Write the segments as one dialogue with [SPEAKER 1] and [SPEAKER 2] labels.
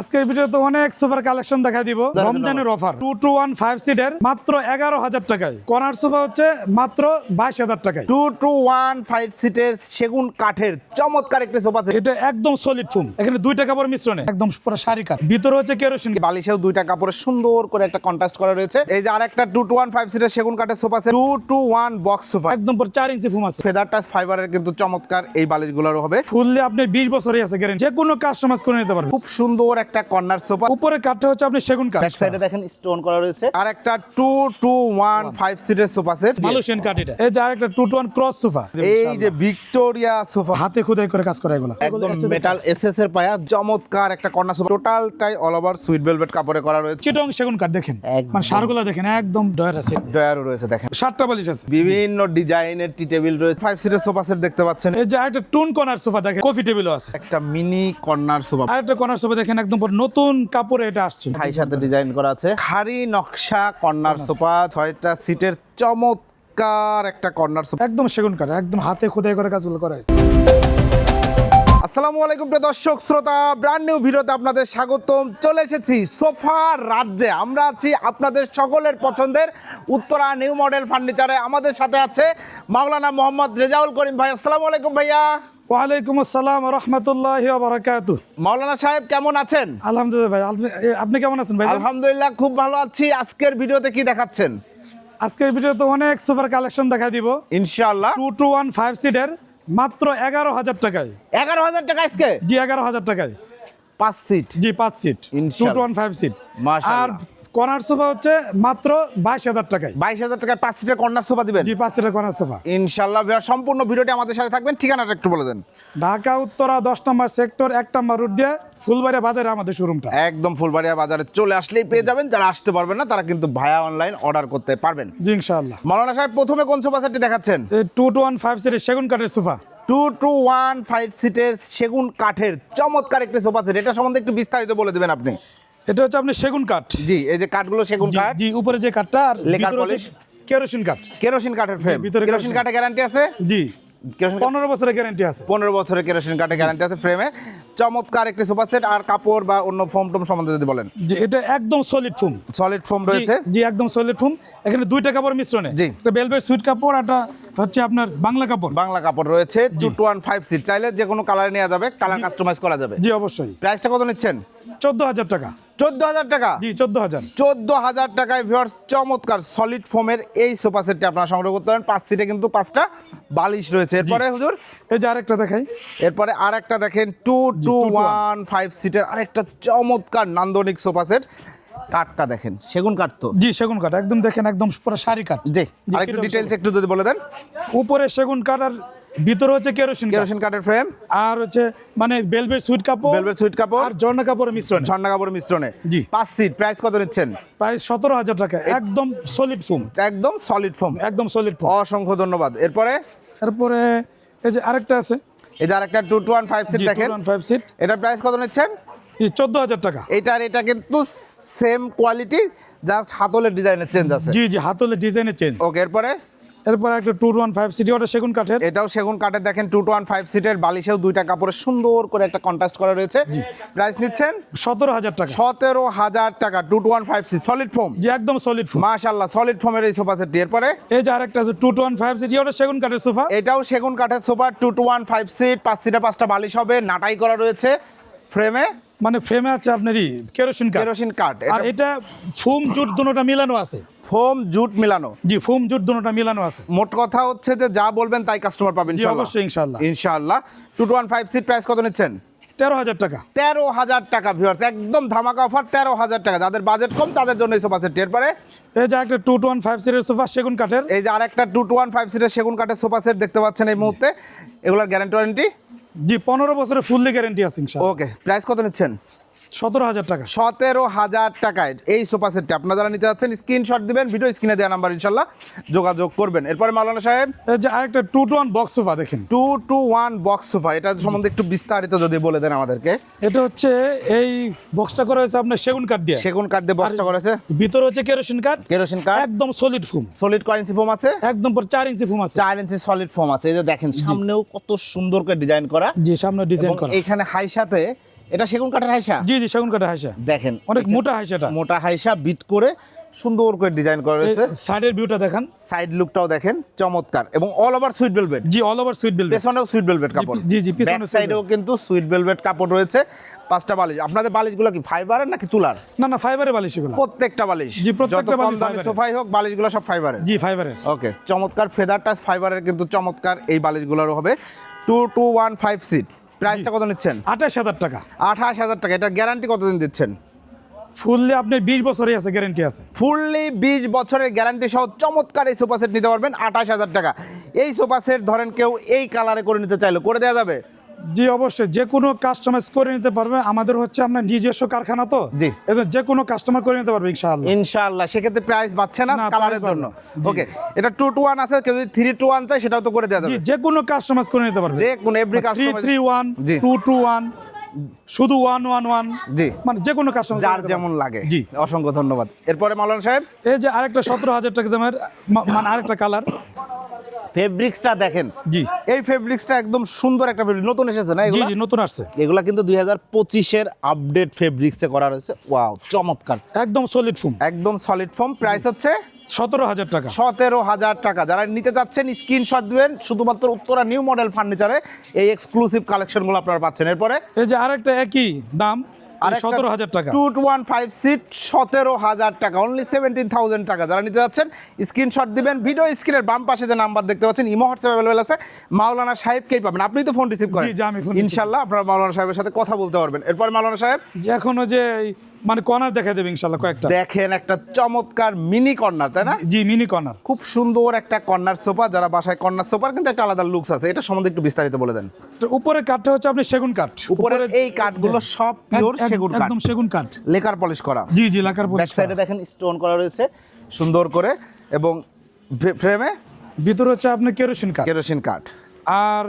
[SPEAKER 1] আজকের ভিডিওতে অনেক সুপার কালেকশন দেখা দিব। রমজানের offer two two one five সিটের মাত্র এগারো হাজার টাকায়। কর্নার সোফা হচ্ছে মাত্র বাইশ হাজার টাকায়।
[SPEAKER 2] টু টু ওয়ান ফাইভ সিটের সেগুন কাঠের চমৎকার একটি সোফা
[SPEAKER 1] এটা একদম সলিড ফুম এখানে দুইটা কাপড় মিশ্রণে একদম পুরো শাড়ি কাট ভিতরে হচ্ছে কেরোসিন
[SPEAKER 2] বালিশেও দুইটা কাপড়ে সুন্দর করে একটা কন্ট্রাস্ট করা রয়েছে। এই যে আর একটা টু টু ওয়ান ফাইভ সিটের সেগুন কাঠের sofa two two one box sofa
[SPEAKER 1] একদম পুরো চার ইঞ্চি ফুম আছে।
[SPEAKER 2] ফেদার টাচ ফাইবারের কিন্তু চমৎকার এই বালিশগুলোরও হবে।
[SPEAKER 1] ফুললে আপনি বিশ বছরই আছে গ্যারেন্টি যে কোনো কাস্টমাইজ করে নিতে পারবেন।
[SPEAKER 2] খুব সুন্দর একটা কর্নার সোফা
[SPEAKER 1] উপরে কাঠটা হচ্ছে আপনি সেগুন কাঠ।
[SPEAKER 2] ব্যাক সাইডে দেখেন স্টোন করা রয়েছে। আর একটা টু টু ওয়ান ফাইভ সিটের সোফা সেট।
[SPEAKER 1] মালয়েশিয়ান কাঠ এটা। এই যে আরেকটা two two one cross sofa
[SPEAKER 2] এই যে ভিক্টোরিয়া সোফা
[SPEAKER 1] হাতে খোদাই করে কাজ করা এগুলো।
[SPEAKER 2] একদম মেটাল এসএস এর পায়া। চমৎকার একটা কর্নার সোফা টোটালটাই অল ওভার সুইট ভেলভেট কাপড়ে করা রয়েছে।
[SPEAKER 1] চিটং সেগুন কাঠ দেখেন। মানে সারগুলো দেখেন একদম ডয়ার আছে।
[SPEAKER 2] ডয়ারও রয়েছে দেখেন।
[SPEAKER 1] সাতটা বালিশ আছে।
[SPEAKER 2] বিভিন্ন ডিজাইনের টি টেবিল রয়েছে। ফাইভ সিটের সোফা সেট দেখতে পাচ্ছেন।
[SPEAKER 1] এই যে আরেকটা টুন কর্নার সোফা দেখেন কফি টেবিলও আছে।
[SPEAKER 2] একটা মিনি কর্নার সোফা
[SPEAKER 1] আর একটা কর্নার সোফা দেখেন একদম পুরো নতুন কাপড়ে এটা আসছে।
[SPEAKER 2] সাথে ডিজাইন করা আছে। খারি নকশা কর্নার সোফা ছয়টা সিটের চমৎকার একটা কর্নার সোফা।
[SPEAKER 1] একদম সেগুন কাঠ একদম হাতে খোদাই করে কাজগুলো করা হয়েছে।
[SPEAKER 2] আসসালামু আলাইকুম প্রিয় দর্শক শ্রোতা ব্র্যান্ড নিউ ভিডিওতে আপনাদের স্বাগতম। চলে এসেছি সোফা রাজ্যে। আমরা আছি আপনাদের সকলের পছন্দের উত্তরা নিউ মডেল ফার্নিচারে আমাদের সাথে আছে মাওলানা মোহাম্মদ রেজাউল করিম ভাই। আসসালামু আলাইকুম ভাইয়া।
[SPEAKER 1] ওয়ালাইকুম আসসালাম রহমতুল্লাহ বারাকাত
[SPEAKER 2] মাওলানা সাহেব কেমন আছেন?
[SPEAKER 1] আলহামদুলিল্লাহ ভাই আপনি- কেমন আছেন ভাই?
[SPEAKER 2] আলহামদুলিল্লাহ খুব ভালো আছি। আজকের ভিডিওতে কি দেখাচ্ছেন?
[SPEAKER 1] আজকের ভিডিওতে অনেক সুপার কালেকশন দেখা দিব।
[SPEAKER 2] ইনশাআল্লাহ।
[SPEAKER 1] টু টু ওয়ান ফাইভ সিটের মাত্র এগারো হাজার টাকায়।
[SPEAKER 2] এগারো হাজার টাকা আজকে?
[SPEAKER 1] জি এগারো হাজার টাকায়।
[SPEAKER 2] পাঁচ সিট।
[SPEAKER 1] জি পাঁচ seat. Two two one five seat. আর কর্নার সোফা হচ্ছে মাত্র বাইশ হাজার টাকায়।
[SPEAKER 2] বাইশ হাজার টাকায় পাঁচ সিটের কর্নার সোফা দিবেন?
[SPEAKER 1] জি পাঁচ সিটের কর্নার সোফা।
[SPEAKER 2] ইনশাআল্লাহ ভাইয়া সম্পূর্ণ ভিডিওটি আমাদের সাথে থাকবেন। ঠিকানাটা একটু বলে দেন।
[SPEAKER 1] ঢাকা উত্তরা দশ নম্বর সেক্টর এক নম্বর রুট দিয়ে ফুলবাড়িয়া বাজারে আমাদের শোরুমটা
[SPEAKER 2] একদম ফুলবাড়িয়া বাজারে চলে আসলেই পেয়ে যাবেন। যারা আসতে পারবেন না তারা কিন্তু ভায়া অনলাইন অর্ডার করতে পারবেন।
[SPEAKER 1] জি ইনশাআল্লাহ।
[SPEAKER 2] মাওলানা সাহেব প্রথমে কোন সোফা সেটটি দেখাচ্ছেন?
[SPEAKER 1] টু টু ওয়ান ফাইভ সিটের সেগুন কাঠের sofa.
[SPEAKER 2] Two two one five সিটের সেগুন কাঠের চমৎকার একটি সোফা সেট। এটা সম্বন্ধে একটু বিস্তারিত বলে দেবেন আপনি।
[SPEAKER 1] এটা হচ্ছে আপনি সেগুন কাঠ।
[SPEAKER 2] জি এই যে কাঠগুলো সেগুন কাঠ।
[SPEAKER 1] জি উপরে যে কাঠটা আর
[SPEAKER 2] লেকার polish?
[SPEAKER 1] কেরোসিন কাঠ।
[SPEAKER 2] কেরোসিন কাঠের ফ্রেম
[SPEAKER 1] ভিতরে
[SPEAKER 2] কেরোসিন
[SPEAKER 1] কেরোসিন।
[SPEAKER 2] কাঠে গ্যারান্টি আছে?
[SPEAKER 1] জি পনেরো বছরের গ্যারান্টি আছে।
[SPEAKER 2] পনেরো বছরের কেরোসিন কাঠে গ্যারান্টি আছে ফ্রেমে চমৎকার একটি সোফা সেট আর কাপড় বা অন্য ফোম টোম সম্বন্ধে যদি বলেন।
[SPEAKER 1] যে এটা একদম সলিড ফুম
[SPEAKER 2] সলিড ফোম রয়েছে।
[SPEAKER 1] জি একদম সলিড ফুম এখানে দুইটা কাপড় মিশ্রণে।
[SPEAKER 2] জি।
[SPEAKER 1] একটা বেলভেট সুইট কাপড় একটা হচ্ছে আপনার বাংলা কাপড়।
[SPEAKER 2] বাংলা কাপড় রয়েছে two two one five seat চাইলে যে কোনো কালারে নেওয়া যাবে কালার কাস্টমাইজ করা যাবে।
[SPEAKER 1] জি অবশ্যই।
[SPEAKER 2] প্রাইসটা কত নিচ্ছেন?
[SPEAKER 1] চোদ্দ হাজার টাকা।
[SPEAKER 2] চোদ্দ হাজার টাকা?
[SPEAKER 1] জি চোদ্দ হাজার।
[SPEAKER 2] চোদ্দ হাজার টাকায় ভিউয়ার্স চমৎকার সলিড ফোমের এই সোফা সেটটি আপনারা সংগ্রহ করতে পারেন। পাঁচ সিটে কিন্তু পাঁচটা বালিশ রয়েছে। এরপরে হুজুর?
[SPEAKER 1] এই যে আরেকটা দেখাই।
[SPEAKER 2] এরপরে আর একটা দেখেন টু টু ওয়ান ফাইভ সিটের আরেকটা চমৎকার নান্দনিক সোফা সেট কাঠটা দেখেন সেগুন কাঠ তো।
[SPEAKER 1] জি সেগুন কাঠ। একদম দেখেন একদম পুরো শাড়ি কাঠ।
[SPEAKER 2] জি আরেকটু ডিটেলস একটু যদি বলে দেন।
[SPEAKER 1] উপরে সেগুন কাঠ আর ভিতরে হচ্ছে কেরোসিন
[SPEAKER 2] কেরোসিন কাঠের ফ্রেম
[SPEAKER 1] আর হচ্ছে মানে বেলভেট সুইট কাপড়
[SPEAKER 2] ভেলভেট সুইট কাপড়।
[SPEAKER 1] আর ঝর্ণা কাপড়ের মিশ্রণ।
[SPEAKER 2] ঝর্ণা কাপড়ের মিশ্রণে।
[SPEAKER 1] জি।
[SPEAKER 2] পাঁচ সিট প্রাইস কত নিচ্ছেন?
[SPEAKER 1] প্রায় সতেরো হাজার টাকা। একদম সলিড ফুম
[SPEAKER 2] একদম সলিড ফোম
[SPEAKER 1] একদম সলিড ফুম
[SPEAKER 2] অসংখ্য ধন্যবাদ। এরপরে?
[SPEAKER 1] তারপরে এই যে আরেকটা আছে।
[SPEAKER 2] এই যে আরেকটা two two one five seat দেখেন।
[SPEAKER 1] ফাইভ সিট
[SPEAKER 2] এটার প্রাইস কত নিচ্ছেন?
[SPEAKER 1] চোদ্দ হাজার টাকা।
[SPEAKER 2] এটার এটা কিন্তু সেম কোয়ালিটি জাস্ট হাতলের ডিজাইনের চেঞ্জ আছে।
[SPEAKER 1] জি জি হাতলে ডিজাইনের চেঞ্জ
[SPEAKER 2] ওকে এরপরে?
[SPEAKER 1] এরপর একটা টু ওয়ান ফাইভ সিটি ওটা সেগুন কাঠের।
[SPEAKER 2] এটাও সেগুন কাঠের দেখেন টু ওয়ান ফাইভ সিটের বালিশেও দুইটা কাপড়ে সুন্দর করে একটা কন্ট্রাস্ট করা রয়েছে। প্রাইস নিচ্ছেন?
[SPEAKER 1] সতেরো হাজার টাকা।
[SPEAKER 2] সতেরো হাজার টাকা two one five seat solid foam
[SPEAKER 1] জি একদম সলিড ফুম
[SPEAKER 2] মাশাল্লাহ সলিড ফোমের এই সোফা সেটটি। এরপরে?
[SPEAKER 1] এই যে আরেকটা আছে টু ওয়ান ফাইভ সিটি ওটা সেগুন কাঠের সোফা।
[SPEAKER 2] এটাও সেগুন কাঠের sofa two two one five seat পাঁচ সিটে পাঁচটা বালিশ হবে নাটাই করা রয়েছে। ফ্রেমে
[SPEAKER 1] মানে ফ্রেমে আছে আপনারই কেরোসিন
[SPEAKER 2] কেরোসিন কাঠ
[SPEAKER 1] আর এটা ফোম জুট দুটোটা মিলানো আছে।
[SPEAKER 2] ফোম জুট মিলানো।
[SPEAKER 1] জি ফোম জুট দুটোটা মিলানো আছে।
[SPEAKER 2] মোট কথা হচ্ছে যে যা বলবেন তাই কাস্টমার পাবেন
[SPEAKER 1] জি অবশ্যই ইনশাল্লাহ
[SPEAKER 2] ইনশাআল্লাহ। Two two one five seat price কত নিচ্ছেন?
[SPEAKER 1] তেরো হাজার টাকা।
[SPEAKER 2] তেরো হাজার টাকা ভিউয়ার্স একদম ধামাকা অফার তেরো হাজার টাকা। যাদের বাজেট কম তাদের জন্য এই সোফা সেট এরপরে?
[SPEAKER 1] এই যে একটা টু ওয়ান ফাইভ সিটের সোফা সেগুন কাঠের।
[SPEAKER 2] এই যে আরেকটা টু টু ওয়ান ফাইভ সিটের সেগুন কাঠের সোফা সেট দেখতে পাচ্ছেন এই মুহূর্তে। এগুলোর গ্যারান্টি ওয়ারেন্টি
[SPEAKER 1] জি পনেরো বছরের ফুললি গ্যারেন্টি আছে
[SPEAKER 2] ওকে প্রাইস কত নিচ্ছেন?
[SPEAKER 1] সতেরো হাজার টাকা।
[SPEAKER 2] সতেরো হাজার টাকায় এই সোফা সেটটা আপনারা যারা নিতে যাচ্ছেন স্ক্রিনশট দিবেন ভিডিও স্ক্রিনে দেওয়া নাম্বার ইনশাল্লাহ যোগাযোগ করবেন। এরপরে মাওলানা সাহেব?
[SPEAKER 1] এই যে আরেকটা টু ওয়ান বক্স সোফা দেখেন।
[SPEAKER 2] Two two one box sofa এটা সম্বন্ধে একটু বিস্তারিত যদি বলে দেন আমাদেরকে।
[SPEAKER 1] এটা হচ্ছে এই বক্সটা করা হয়েছে আপনার সেগুন কাঠ দিয়ে।
[SPEAKER 2] সেগুন কাঠ দিয়ে বক্সটা করেছে
[SPEAKER 1] ভিতরে হচ্ছে কেরোসিন কাঠ।
[SPEAKER 2] কেরোসিন কাঠ।
[SPEAKER 1] একদম সলিড ফুম
[SPEAKER 2] সলিড কয়েন্সি ফোম আছে?
[SPEAKER 1] একদম পুরো চার ইঞ্চি ফুম আছে।
[SPEAKER 2] চার ইঞ্চি সলিড ফোম আছে। এই যে দেখেন সামনেও কত সুন্দর করে ডিজাইন করা।
[SPEAKER 1] জি সামনে ডিজাইন করা।
[SPEAKER 2] এইখানে হাই সাথে এটা সেগুন কাঠের হাইসা?
[SPEAKER 1] জি জি সেগুন কাঠের হাইসা।
[SPEAKER 2] দেখেন
[SPEAKER 1] অনেক মোটা হাইসাটা।
[SPEAKER 2] মোটা হাইসা বিট করে সুন্দর করে ডিজাইন করা রয়েছে।
[SPEAKER 1] সাইডের ভিউটা দেখেন।
[SPEAKER 2] সাইড লুকটাও দেখেন চমৎকার। এবং অল ওভার সুইট ভেলভেট
[SPEAKER 1] জি অল ওভার সুইট বেলভেট
[SPEAKER 2] পেছনেও সুইট ভেলভেট কাপড়।
[SPEAKER 1] জি, জি, পিছনে
[SPEAKER 2] ব্যাক
[SPEAKER 1] sweet
[SPEAKER 2] সাইডেও কিন্তু সুইট ভেলভেট কাপড় রয়েছে। পাঁচটা বালিশ। আপনাদের বালিশগুলো কি ফাইবারের নাকি তুলার?
[SPEAKER 1] না না ফাইবারের বালিশ এগুলো।
[SPEAKER 2] প্রত্যেকটা বালিশ।
[SPEAKER 1] জি, প্রত্যেকটা বালিশ
[SPEAKER 2] দামি
[SPEAKER 1] fiber-এর।
[SPEAKER 2] সোফাই হোক বালিশগুলো সব ফাইবারের
[SPEAKER 1] জি ফাইবারের
[SPEAKER 2] ওকে চমৎকার ফেদার টাচ ফাইবারের কিন্তু চমৎকার এই বালিশগুলোরও হবে। Two two one five seat প্রাইসটা কত নিচ্ছেন?
[SPEAKER 1] আঠাশ হাজার টাকা।
[SPEAKER 2] আঠাশ হাজার টাকা। এটা গ্যারান্টি কতদিন দিচ্ছেন?
[SPEAKER 1] ফুললি আপনি বিশ বছরই আছে গ্যারান্টি আছে।
[SPEAKER 2] ফুললি বিশ বছরের গ্যারান্টি সহ চমৎকার এই সোফা সেট নিতে পারবেন আঠাশ হাজার টাকা। এই সোফা সেট ধরেন কেউ এই কালারে করে নিতে চাইলো করে দেওয়া যাবে?
[SPEAKER 1] জি অবশ্যই। যে কোনো কাস্টমাইজ করে নিতে পারবে। আমাদের হচ্ছে আপনার নিজস্ব কারখানা তো।
[SPEAKER 2] জি।
[SPEAKER 1] এজন্য যে কোনো কাস্টমার করে নিতে পারবে ইনশাআল্লাহ।
[SPEAKER 2] ইনশাআল্লাহ সেক্ষেত্রে প্রাইস বাড়ছে না কালারের জন্য।
[SPEAKER 1] জি।
[SPEAKER 2] ওকে এটা টু টু ওয়ান আছে কেউ যদি থ্রি টু ওয়ান চাই সেটাও তো করে দেওয়া
[SPEAKER 1] জি
[SPEAKER 2] যাবে
[SPEAKER 1] যে কোনো কাস্টমাইজ করে নিতে পারবে।
[SPEAKER 2] যে কোনো every customer
[SPEAKER 1] three one two two one শুধু ওয়ান ওয়ান ওয়ান
[SPEAKER 2] জি।
[SPEAKER 1] মানে যে কোনো কাস্টমার
[SPEAKER 2] যার যেমন লাগে।
[SPEAKER 1] জি।
[SPEAKER 2] অসংখ্য ধন্যবাদ। এরপরে মাওলানা সাহেব?
[SPEAKER 1] এই যে আরেকটা সতেরো হাজার টাকা দামের মানে আরেকটা কালার
[SPEAKER 2] ফেব্রিক্সটা দেখেন।
[SPEAKER 1] জি।
[SPEAKER 2] এই ফেব্রিক্সটা একদম সুন্দর একটা ফেব্রিক। নতুন এসেছে না
[SPEAKER 1] জি
[SPEAKER 2] এগুলো?
[SPEAKER 1] জি নতুন আসছে।
[SPEAKER 2] এগুলা কিন্তু দুই হাজার পঁচিশের আপডেট ফেব্রিক্সে করা রয়েছে। ওয়াও চমৎকার।
[SPEAKER 1] একদম সলিড ফুম
[SPEAKER 2] একদম সলিড ফর্ম প্রাইস হচ্ছে
[SPEAKER 1] সতেরো হাজার টাকা।
[SPEAKER 2] সতেরো হাজার টাকা। যারা নিতে চাচ্ছেন স্ক্রিনশট দিবেন। শুধুমাত্র উত্তরা নিউ মডেল ফার্নিচারে এই এক্সক্লুসিভ কালেকশনগুলো আপনারা পাচ্ছেন। এরপরে
[SPEAKER 1] এই যে আরেকটা একই দাম।
[SPEAKER 2] আর
[SPEAKER 1] সতেরো হাজার টাকা।
[SPEAKER 2] Two two one five seat সতেরো হাজার টাকা অনলি সেভেন্টিন থাউজেন্ড টাকা। যারা নিতে যাচ্ছেন স্ক্রিনশট দিবেন ভিডিও স্ক্রিনের বাম পাশে যে নাম্বার দেখতে পাচ্ছেন ইমো হোয়াটসঅ্যাপ অ্যাভেলেবল আছে। মাওলানা সাহেবকেই পাবেন। আপনি তো ফোন রিসিভ করেন। ইনশাল্লাহ আপনার মাওলানা সাহেবের সাথে কথা বলতে পারবেন। এরপর মাওলানা সাহেব?
[SPEAKER 1] যে এখনও যে মানে কর্নার দেখা দেবে ইনশাল্লাহ কয়েকটা।
[SPEAKER 2] দেখেন একটা চমৎকার মিনি কর্নার তাই না?
[SPEAKER 1] জি মিনি কর্নার।
[SPEAKER 2] খুব সুন্দর একটা কর্নার সোফা যারা বাসায় কর্নার সোফার কিন্তু একটা আলাদা লুকস আছে। এটা সম্বন্ধে একটু বিস্তারিত বলে দেন।
[SPEAKER 1] উপরের কাঠটা হচ্ছে আপনি সেগুন কাঠ।
[SPEAKER 2] উপরের এই কাঠগুলো সব পিওর সেগুন কাঠ।
[SPEAKER 1] একদম সেগুন কাঠ।
[SPEAKER 2] লেকার পলিশ করা।
[SPEAKER 1] জি জি লাকার
[SPEAKER 2] ব্যাক সাইডে দেখেন স্টোন করা রয়েছে সুন্দর করে। এবং ফ্রেমে
[SPEAKER 1] ভিতরে হচ্ছে আপনার কেরোসিন কাঠ।
[SPEAKER 2] কেরোসিন কাঠ।
[SPEAKER 1] আর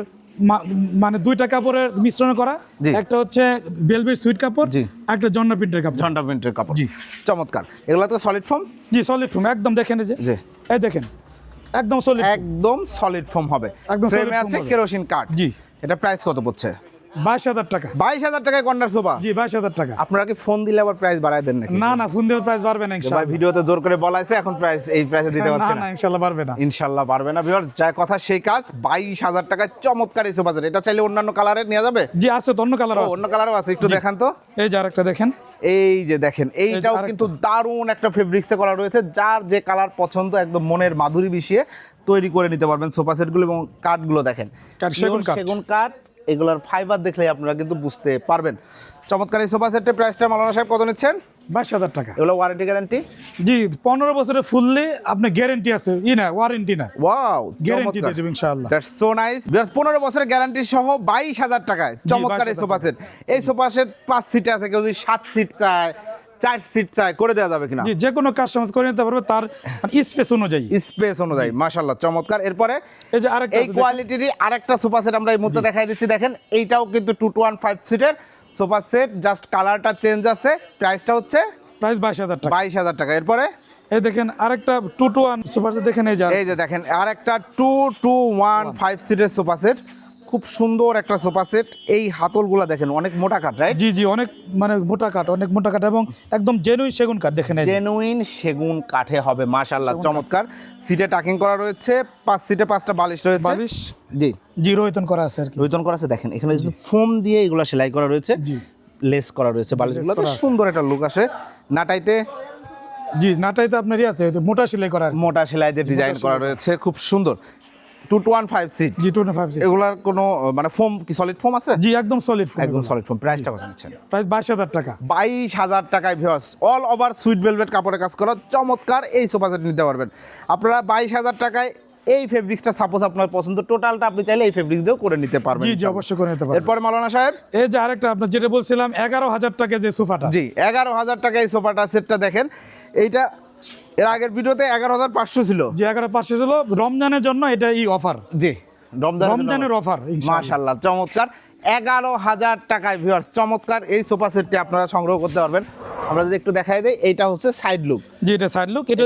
[SPEAKER 1] মানে দুইটা কাপড়ের মিশ্রণ করা। একটা হচ্ছে বেলভেট সুইট কাপড়। একটা জন্ডা প্রিন্টের কাপড়।
[SPEAKER 2] জন্ডা প্রিন্টের কাপড়।
[SPEAKER 1] জি।
[SPEAKER 2] চমৎকার। এগুলো তো সলিড ফর্ম
[SPEAKER 1] জি সলিড ফর্ম একদম দেখেন যে।
[SPEAKER 2] জি।
[SPEAKER 1] এই দেখেন একদম সলিড
[SPEAKER 2] একদম সলিড ফর্ম হবে।
[SPEAKER 1] একদম
[SPEAKER 2] ফ্রেমে আছে কেরোসিন কাট
[SPEAKER 1] জি।
[SPEAKER 2] এটা প্রাইস কত পড়ছে?
[SPEAKER 1] বাইশ হাজার টাকা।
[SPEAKER 2] বাইশ হাজার টাকায় কর্নার সোফা?
[SPEAKER 1] জি বাইশ হাজার টাকা।
[SPEAKER 2] আপনারা কি ফোন দিলে আবার প্রাইস বাড়ায় দেন নাকি?
[SPEAKER 1] না না ফোন দেওয়ার প্রাইস বাড়বে না
[SPEAKER 2] ভাই ভিডিওতে জোর করে বলা এখন প্রাইস এই প্রাইসে দিতে
[SPEAKER 1] না না
[SPEAKER 2] না।
[SPEAKER 1] পারবে না।
[SPEAKER 2] ইনশাল্লাহ পারবে না। বিহার যা কথা সেই কাজ বাইশ হাজার টাকায় চমৎকার এই সোফা সেট। এটা চাইলে অন্যান্য কালারে নেওয়া যাবে?
[SPEAKER 1] জি আছে তো অন্য কালার
[SPEAKER 2] অন্য কালারও আছে। একটু দেখান তো।
[SPEAKER 1] এই যে আরেকটা দেখেন।
[SPEAKER 2] এই যে দেখেন এইটাও
[SPEAKER 1] আরেকটা।
[SPEAKER 2] কিন্তু দারুণ একটা ফেব্রিক্সে করা রয়েছে যার যে কালার পছন্দ একদম মনের মাধুরী মিশিয়ে তৈরি করে নিতে পারবেন সোফা সেটগুলো এবং কাঠগুলো দেখেন।
[SPEAKER 1] সেগুন কাঠ।
[SPEAKER 2] এগুলোর ফাইবার দেখলে আপনারা কিন্তু বুঝতে পারবেন। চমৎকার এই সোফা সেটের প্রাইসটা মালানা সাহেব কত নিচ্ছেন?
[SPEAKER 1] বাইশ হাজার টাকা।
[SPEAKER 2] এগুলো ওয়ারেন্টি গ্যারান্টি
[SPEAKER 1] জি পনেরো বছরে ফুললি আপনি গ্যারেন্টি আছে। ই না ওয়ারেন্টি না।
[SPEAKER 2] ওয়াও
[SPEAKER 1] গ্যারেন্টি দিয়ে দেবেন ইনশাআল্লাহ।
[SPEAKER 2] দ্যাটস সো নাইস পনেরো বছরের গ্যারান্টি সহ বাইশ হাজার টাকায় চমৎকার এই সোফা সেট এই সোফা সেট পাঁচ সিট আছে কেউ যদি সাত সিট চায় চার সিট চায় করে দেওয়া যাবে কিনা?
[SPEAKER 1] জি যে কোনো কাস্টমাইজ করে নিতে পারবে তার স্পেস অনুযায়ী।
[SPEAKER 2] স্পেস অনুযায়ী মাশাল্লাহ চমৎকার। এরপরে
[SPEAKER 1] এই যে আরেকটা
[SPEAKER 2] এই কোয়ালিটিরই আরেকটা সোফা সেট আমরা এই মুহূর্তে দেখাই দিচ্ছি দেখেন এইটাও কিন্তু টু টু ওয়ান ফাইভ সিটের সোফা সেট জাস্ট কালারটা চেঞ্জ আছে প্রাইসটা হচ্ছে
[SPEAKER 1] প্রাইস বাইশ হাজার টাকা।
[SPEAKER 2] বাইশ হাজার টাকা। এরপরে?
[SPEAKER 1] এই দেখেন আরেকটা টু টু ওয়ান সুপার দেখেন এই যে
[SPEAKER 2] এই যে দেখেন আরেকটা টু টু ওয়ান ফাইভ সিটের সোফা সেট খুব সুন্দর একটা সোফা সেট। এই হাতলগুলা দেখেন অনেক মোটা কাঠ রাইট
[SPEAKER 1] জি জি অনেক মানে মোটা কাঠ অনেক মোটা কাঠ এবং একদম জেনুইন সেগুন কাঠ দেখেন
[SPEAKER 2] জেনুইন সেগুন কাঠে হবে মাশাল্লাহ চমৎকার। সিটে টাকিং করা রয়েছে পাঁচ সিটে পাঁচটা বালিশ রয়েছে।
[SPEAKER 1] বালিশ?
[SPEAKER 2] জি।
[SPEAKER 1] জি রোহিতন করা আছে আর কি।
[SPEAKER 2] রোহিতন করা আছে দেখেন এখানে ফোম দিয়ে এগুলা সেলাই করা রয়েছে।
[SPEAKER 1] জি।
[SPEAKER 2] লেস করা রয়েছে বালিশগুলো। সুন্দর একটা লুক আসে। নাটাইতে
[SPEAKER 1] জি নাটাই তো আপনার ই আছে মোটা সেলাই করা
[SPEAKER 2] মোটা সেলাই দিয়ে ডিজাইন করা। রয়েছে খুব সুন্দর। সিট
[SPEAKER 1] জি
[SPEAKER 2] এগুলার কোনো মানে ফোম কি সলিড ফোম আছে?
[SPEAKER 1] জি একদম সলিড
[SPEAKER 2] একদম সলিড ফোম প্রাইসটা কত নিচ্ছেন
[SPEAKER 1] প্রাইস বাইশ হাজার টাকা।
[SPEAKER 2] বাইশ হাজার টাকায় অল ওভার সুইট ভেলভেট কাপড়ে কাজ করা চমৎকার এই সোফা সেট নিতে পারবেন। আপনারা বাইশ হাজার টাকায় এই ফেব্রিক্সটা সাপোজ আপনার পছন্দ টোটালটা আপনি চাইলে এই ফেব্রিক্স দিয়েও করে নিতে পারবেন।
[SPEAKER 1] জি জি অবশ্যই করে নিতে পারবেন।
[SPEAKER 2] এরপর মালানা সাহেব?
[SPEAKER 1] এই যে আরেকটা যেটা বলছিলাম এগারো হাজার টাকা যে সোফাটা।
[SPEAKER 2] জি এগারো হাজার টাকা এই সোফাটা সেটটা দেখেন। এইটা এর আগের ভিডিওতে এগারো হাজার পাঁচশো ছিল।
[SPEAKER 1] যে এগারো পাঁচশো ছিল রমজানের জন্য এটা এই অফার
[SPEAKER 2] জি রমজান
[SPEAKER 1] রমজানের অফার
[SPEAKER 2] মাশাল্লাহ চমৎকার। এগারো হাজার টাকায় ভিউয়ার্স চমৎকার এই সোফা সেটটি আপনারা সংগ্রহ করতে পারবেন। আমরা যদি একটু দেখাই দিই এইটা হচ্ছে সাইড লুক
[SPEAKER 1] জি এটা সাইড লুক এটা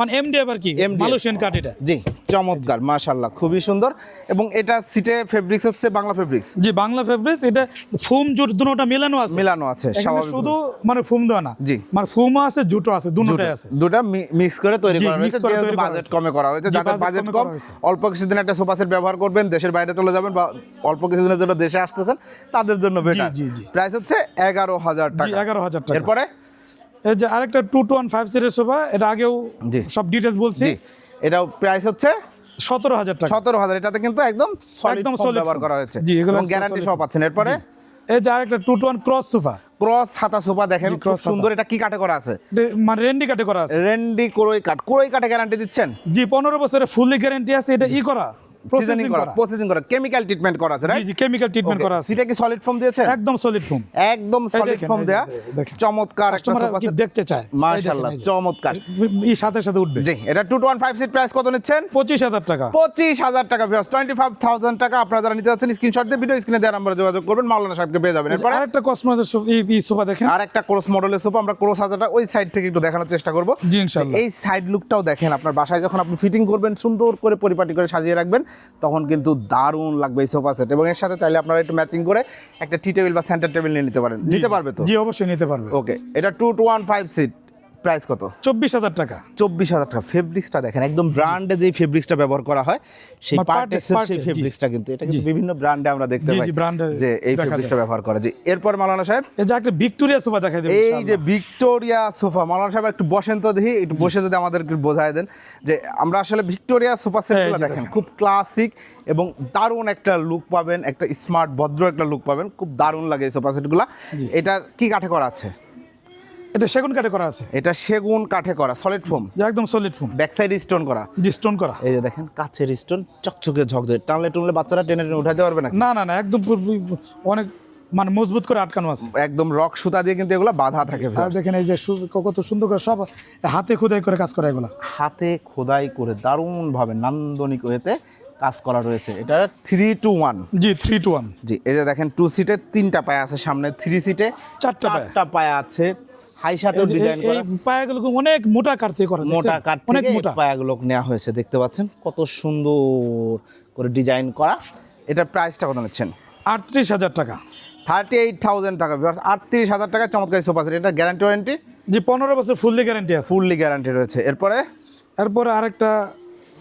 [SPEAKER 1] মানে এমডিএফ আর কি? মালয়েশিয়ান কাঠ এটা।
[SPEAKER 2] জি চমৎকার মাশাল্লাহ খুবই সুন্দর। এবং এটা সিটে ফেব্রিক্স হচ্ছে বাংলা ফেব্রিক্স
[SPEAKER 1] জি বাংলা ফেব্রিক্স এটা ফুম জুট দুটোটা মেলানো আছে।
[SPEAKER 2] মেলানো আছে স্বাভাবিক।
[SPEAKER 1] শুধু মানে ফুম দেওয়া না
[SPEAKER 2] জি।
[SPEAKER 1] মানে ফুমও আছে জুটো আছে দুটোটাই আছে।
[SPEAKER 2] দুটা মিক্স করে তৈরি করা হয়েছে যেহেতু বাজেট কমে করা হয়েছে যাদের বাজেট
[SPEAKER 1] কম।
[SPEAKER 2] অল্প কিছুদিন একটা সোফা সেট ব্যবহার করবেন দেশের বাইরে চলে যাবেন বা অল্প কিছুদিনের জন্য দেশে আসতেছেন তাদের জন্য বেটার
[SPEAKER 1] জি, জি।
[SPEAKER 2] প্রাইস হচ্ছে এগারো হাজার
[SPEAKER 1] জি
[SPEAKER 2] টাকা।
[SPEAKER 1] এগারো হাজার টাকা।
[SPEAKER 2] এরপরে
[SPEAKER 1] এই যে আরেকটা টু টু ওয়ান ফাইভ সিটের সোফা এটা আগেও সব ডিটেলস বলছি।
[SPEAKER 2] এটাও প্রাইস হচ্ছে
[SPEAKER 1] সতেরো হাজার টাকা।
[SPEAKER 2] সতেরো হাজার। এটাতে কিন্তু একদম
[SPEAKER 1] একদম
[SPEAKER 2] ব্যবহার করা হয়েছে।
[SPEAKER 1] জি, এগুলো
[SPEAKER 2] গ্যারান্টি সহ পাচ্ছেন এরপরে
[SPEAKER 1] এই যে আরেকটা two two one cross sofa.
[SPEAKER 2] Cross ছাতা সোফা দেখেন খুব সুন্দর। এটা কি কাটে করা আছে?
[SPEAKER 1] মানে রেন্ডি কাটে করা আছে।
[SPEAKER 2] রেন্ডি কোরই কাট। কোরই কাটে গ্যারান্টি দিচ্ছেন?
[SPEAKER 1] জি পনেরো বছরের ফুললি গ্যারান্টি আছে। এটা ই করা। প্রসেসিং
[SPEAKER 2] করা প্রসেসিং করা কেমিক্যাল ট্রিটমেন্ট করা আছে রাইট
[SPEAKER 1] জি কেমিক্যাল ট্রিটমেন্ট করা আছে।
[SPEAKER 2] সিটে কি সলিড ফোম দিয়েছেন?
[SPEAKER 1] একদম সলিড ফোম
[SPEAKER 2] একদম সলিড
[SPEAKER 1] এই যে,
[SPEAKER 2] দেয়া চমৎকার একটা সোফা
[SPEAKER 1] কি দেখতে চায়?
[SPEAKER 2] মাশাআল্লাহ
[SPEAKER 1] এই।
[SPEAKER 2] চমৎকার।
[SPEAKER 1] ই সাথে সাথে উঠবে।
[SPEAKER 2] জি এটা two two one five seat price কত নিচ্ছেন?
[SPEAKER 1] পঁচিশ হাজার টাকা।
[SPEAKER 2] পঁচিশ হাজার টাকা ভিউয়ার্স টোয়েন্টি ফাইভ থাউজেন্ড টাকা আপনারা যারা নিতে যাচ্ছেন স্ক্রিনশট দিয়ে ভিডিও স্ক্রিনে নাম্বারে যোগাযোগ করবেন মাওলানা সাহেবকে পেয়ে যাবেন। এরপরে?
[SPEAKER 1] আরেকটা কসমোদের ই সোফা দেখেন।
[SPEAKER 2] আর একটা ক্রস মডেলের সোফা আমরা ক্রস হাজারটা ওই সাইড থেকে একটু দেখানোর চেষ্টা করব।
[SPEAKER 1] জি, ইনশাআল্লাহ।
[SPEAKER 2] এই সাইড লুকটাও দেখেন আপনার বাসায় যখন আপনি ফিটিং করবেন সুন্দর করে পরিপাটি করে সাজিয়ে রাখবেন তখন কিন্তু দারুণ লাগবে এই সোফা সেট এবং এর সাথে চাইলে আপনারা একটু ম্যাচিং করে একটা টি টেবিল বা সেন্টার টেবিল নিয়ে নিতে পারেন। নিতে পারবে তো?
[SPEAKER 1] জি অবশ্যই নিতে পারবে।
[SPEAKER 2] ওকে এটা two two one five seat price কত?
[SPEAKER 1] চব্বিশ হাজার টাকা।
[SPEAKER 2] চব্বিশ হাজার টাকা। ফেব্রিক্সটা দেখেন একদম ব্র্যান্ডে যে ফেব্রিক্সটা ব্যবহার করা হয় সেই পার্টেক্সের সেই ফেব্রিক্সটা কিন্তু এটা কিন্তু বিভিন্ন ব্র্যান্ডে আমরা দেখতে পাই
[SPEAKER 1] এ
[SPEAKER 2] যে এই ফেব্রিক্সটা ব্যবহার করে। জি এরপর মালানা সাহেব?
[SPEAKER 1] এই যে একটা ভিক্টোরিয়া সোফা দেখা দেবে
[SPEAKER 2] এই যে ভিক্টোরিয়া সোফা মালানা সাহেব একটু বসেন তো দেখি একটু বসে যদি আমাদের একটু বোঝায় দেন যে আমরা আসলে ভিক্টোরিয়া সোফা সেটগুলো দেখেন। খুব ক্লাসিক এবং দারুণ একটা লুক পাবেন একটা স্মার্ট ভদ্র একটা লুক পাবেন খুব দারুণ লাগে এই সোফা সেটগুলো। এটা কি কাঠে করা আছে?
[SPEAKER 1] এটা সেগুন কাটে করা আছে।
[SPEAKER 2] এটা সেগুন কাঠে করা সলিড ফোম
[SPEAKER 1] একদম solid foam
[SPEAKER 2] back side stone করা।
[SPEAKER 1] জি স্টোন করা।
[SPEAKER 2] এই যে দেখেন কাচের স্টোন চকচকে ঝকঝকে টানলে টুনলে বাচ্চারা টেনে টেনে উঠাতে পারবে না
[SPEAKER 1] না না না একদম অনেক মানে মজবুত করে আটকানো আছে।
[SPEAKER 2] একদম রক সুতা দিয়ে কিন্তু এগুলো বাধা থাকে
[SPEAKER 1] আর দেখেন এই যে কত সুন্দর করে সব হাতে খোদাই করে কাজ করা এগুলা।
[SPEAKER 2] হাতে খোদাই করে দারুণভাবে নান্দনিক ওয়েতে কাজ করা রয়েছে। এটা থ্রি টু ওয়ান
[SPEAKER 1] জি থ্রি টু ওয়ান
[SPEAKER 2] জি এই যে দেখেন টু সিটে তিনটা পায়া আছে সামনে। থ্রি সিটে।
[SPEAKER 1] চারটা পায়া
[SPEAKER 2] আছে। হাই সাথেও ডিজাইন করা।
[SPEAKER 1] পায়াগুলো অনেক মোটা করা
[SPEAKER 2] মোটা
[SPEAKER 1] অনেক মোটা।
[SPEAKER 2] পায়াগুলো নেওয়া হয়েছে দেখতে পাচ্ছেন কত সুন্দর করে ডিজাইন করা। এটার প্রাইসটা কত নিচ্ছেন?
[SPEAKER 1] আটত্রিশ হাজার টাকা।
[SPEAKER 2] থার্টি এইট থাউজেন্ড টাকা ভিউয়ার্স আটত্রিশ হাজার টাকা চমৎকার সোফা সেট এটা গ্যারান্টি ওয়ারেন্টি
[SPEAKER 1] যে পনেরো বছর ফুললি গ্যারান্টি আছে।
[SPEAKER 2] ফুললি গ্যারান্টি রয়েছে। এরপরে?
[SPEAKER 1] এরপরে আরেকটা